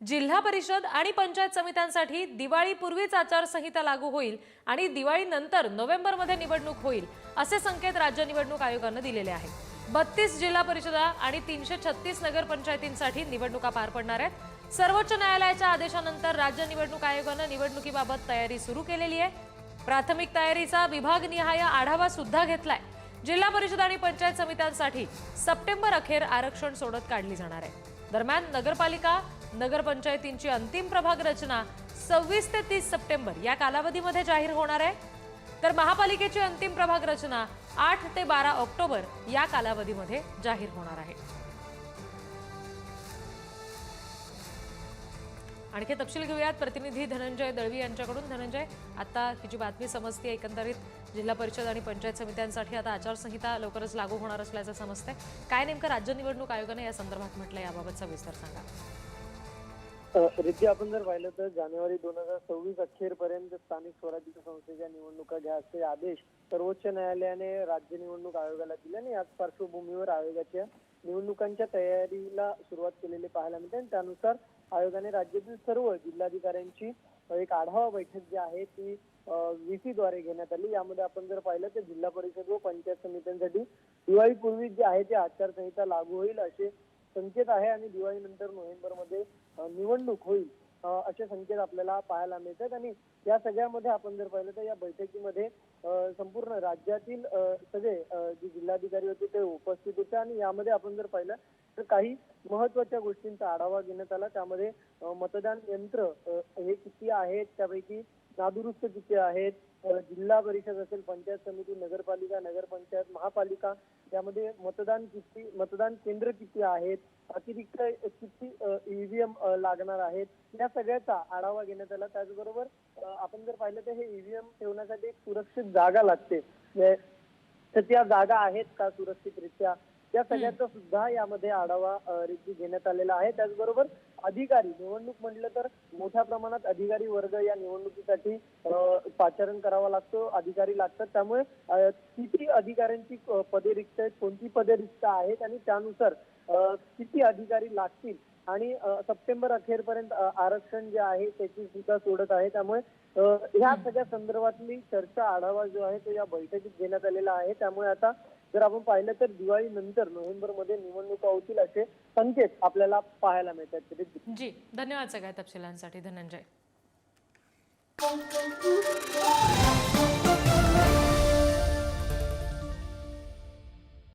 जिल्हा परिषद आणि पंचायत समित्यांसाठी दिवाळीपूर्वीच आचारसंहिता लागू होईल आणि दिवाळीनंतर नोव्हेंबरमध्ये निवडणूक होईल असे संकेत राज्य निवडणूक आयोगानं दिलेले आहेत. बत्तीस जिल्हा परिषदा आणि तीनशे छत्तीस नगरपंचायतींसाठी निवडणुका पार पडणार आहेत. सर्वोच्च न्यायालयाच्या आदेशानंतर राज्य निवडणूक आयोगानं निवडणुकीबाबत तयारी सुरू केलेली आहे. प्राथमिक तयारीचा विभागनिहाय आढावा सुद्धा घेतलाय. जिल्हा परिषद आणि पंचायत समित्यांसाठी सप्टेंबर अखेर आरक्षण सोडत काढली जाणार आहे. दरम्यान नगरपालिका नगरपंचायतींची अंतिम प्रभाग रचना सव्वीस ते तीस सप्टेंबर या कालावधीमध्ये जाहीर होणार आहे. तर महापालिकेची अंतिम प्रभाग रचना आठ ते बारा ऑक्टोबर या कालावधीमध्ये जाहीर होणार आहे. आणखी तपशील घेऊयात. प्रतिनिधी धनंजय दळवी यांच्याकडून. धनंजय आता ही जी बातमी समजते एकंदरीत जिल्हा परिषद आणि पंचायत समित्यांसाठी आता आचारसंहिता लवकरच लागू होणार असल्याचं समजतंय. काय नेमकं राज्य निवडणूक आयोगाने या संदर्भात म्हटलं याबाबत सविस्तर सांगा. रिद्धी आपण जर पाहिलं तर जानेवारी दोन हजार सव्वीस अखेर पर्यंत स्थानिक स्वराज्य संस्थेच्या निवडणुका घ्या असे आदेश सर्वोच्च न्यायालयाने राज्य निवडणूक आयोगाला दिले आणि याच पार्श्वभूमीवर आयोगाच्या निवडणुकांच्या तयारीला सुरुवात केलेली पाहायला मिळते आणि त्यानुसार आयोगाने राज्यातील सर्व जिल्हाधिकाऱ्यांची एक आढावा बैठक जी आहे ती व्हीसी द्वारे घेण्यात आली. यामध्ये आपण जर पाहिलं तर जिल्हा परिषद व पंचायत समित्यांसाठी दिवाळीपूर्वी जे आहे ते आचारसंहिता लागू होईल असे संकेत आहे आणि दिवाळीनंतर नोव्हेंबरमध्ये निवडणूक होईल. असे संकेत आपल्याला पाहायला मिळतात. आणि या सगळ्यामध्ये आपण जर पाहिलं तर या बैठकीमध्ये संपूर्ण राज्यातील सगळे जे जिल्हाधिकारी होते ते उपस्थित होते. आणि यामध्ये आपण जर पाहिलं तर काही महत्त्वाच्या गोष्टींचा आढावा घेण्यात आला. त्यामध्ये मतदान यंत्र हे किती आहेत? त्यापैकी नादुरुस्त किती आहेत जिल्हा परिषद असेल पंचायत समिती नगरपालिका नगरपंचायत महापालिका यामध्ये मतदान किती मतदान केंद्र किती आहेत अतिरिक्त किती ईव्हीएम लागणार आहेत या सगळ्याचा आढावा घेण्यात आला. त्याचबरोबर आपण जर पाहिलं तर हे ईव्हीएम ठेवण्यासाठी एक सुरक्षित जागा लागते. म्हणजे, तर त्या जागा आहेत का सुरक्षितरित्या? या सगळ्याचा सुद्धा यामध्ये आढावा रिद्धी घेण्यात आलेला आहे. त्याचबरोबर अधिकारी निवडणूक म्हटलं तर मोठ्या प्रमाणात अधिकारी वर्ग या निवडणुकीसाठी पाचारण करावा लागतो अधिकारी लागतात. त्यामुळे किती अधिकाऱ्यांची पदे रिक्त आहेत कोणती पदे रिक्त आहेत आणि त्यानुसार किती अधिकारी लागतील? आणि सप्टेंबर अखेरपर्यंत आरक्षण जे आहे त्याची सुद्धा सोडत आहे. त्यामुळे ह्या सगळ्या संदर्भातली चर्चा आढावा जो आहे तो या बैठकीत घेण्यात आलेला आहे. त्यामुळे आता जर आपण पाहिलं तर दिवाळी नंतर नोव्हेंबरमध्ये निवडणुका होतील असे संकेत आपल्याला पाहायला मिळतात. जी धन्यवाद सगळ्या तपशिलांसाठी. धनंजय.